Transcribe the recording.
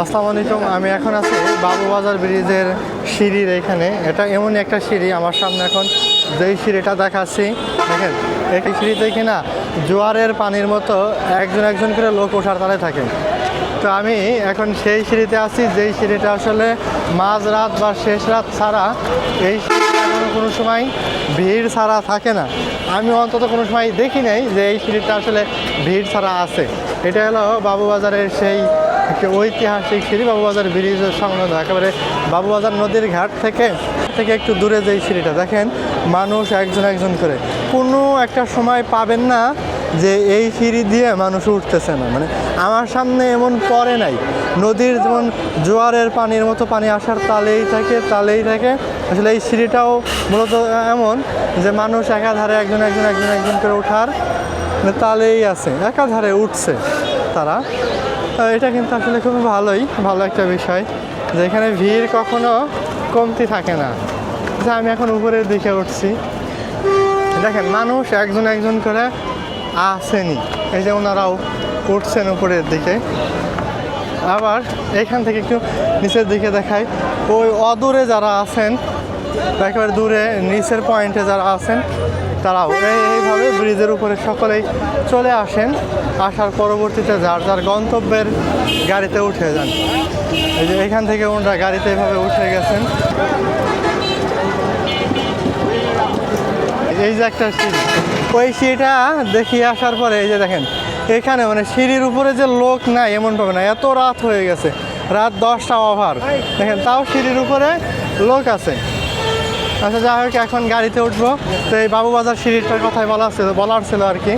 আসসালামু আলাইকুম, আমি এখন আছি বাবুবাজার ব্রিজের সিঁড়ির এখানে। এটা এমনই একটা সিঁড়ি, আমার সামনে এখন যেই সিঁড়িটা দেখাচ্ছি, দেখেন এই সিঁড়িতে কিনা জোয়ারের পানির মতো একজন একজন করে লোক ওঠার তালে থাকে। তো আমি এখন সেই সিঁড়িতে আছি, যেই সিঁড়িটা আসলে মাঝ রাত বা শেষ রাত ছাড়া এই সিঁড়িটা কোনো সময় ভিড় ছাড়া থাকে না। আমি অন্তত কোনো সময় দেখি নাই যে এই সিঁড়িটা আসলে ভিড় ছাড়া আছে। এটা হলো বাবুবাজারের সেই একটি ঐতিহাসিক সিঁড়ি বাবুবাজার ব্রিজের সংলগ্ন, একেবারে বাবুবাজার নদীর ঘাট থেকে থেকে একটু দূরে যেই সিঁড়িটা, দেখেন, মানুষ একজন একজন করে। কোনো একটা সময় পাবেন না যে এই সিঁড়ি দিয়ে মানুষ উঠতেছে না। মানে আমার সামনে এমন পড়ে নাই। নদীর যেমন জোয়ারের পানির মতো পানি আসার তালেই থাকে তালেই থাকে। আসলে এই সিঁড়িটাও মূলত এমন যে মানুষ একাধারে একজন একজন একজন একজন করে ওঠার মানে তালেই আছে, একাধারে উঠছে তারা। এটা কিন্তু আসলে খুব ভালোই, ভালো একটা বিষয় যে এখানে ভিড় কখনো কমতি থাকে না। যে আমি এখন উপরের দিকে উঠছি। দেখেন, মানুষ একজন একজন করে আসেনি। এই যে ওনারাও উঠছেন উপরের দিকে। আবার এখান থেকে একটু নিচের দিকে দেখাই। ওই অদূরে যারা আছেন একেবারে দূরে, নিচের পয়েন্টে যারা আছেন এই- এইভাবে ব্রিজের উপরে সকলেই চলে আসেন। আসার পরবর্তীতে যার যার গন্তব্যের গাড়িতে উঠে যান। এই যে এখান থেকে ওনারা গাড়িতে এভাবে উঠে গেছেন। এই যে একটা সিঁড়ি। ওই সিঁড়িটা দেখিয়ে আসার পরে এই যে দেখেন, এখানে মানে সিঁড়ির উপরে যে লোক নাই এমন পাবে না এত রাত হয়ে গেছে। রাত দশটা ওভার দেখেন, তাও সিঁড়ির উপরে লোক আছে। আচ্ছা যাই হোক, এখন গাড়িতে উঠবো। তো এই বাবু বাজার সিঁড়িটার কথাই বলা ছিল বলার ছিল আর কি।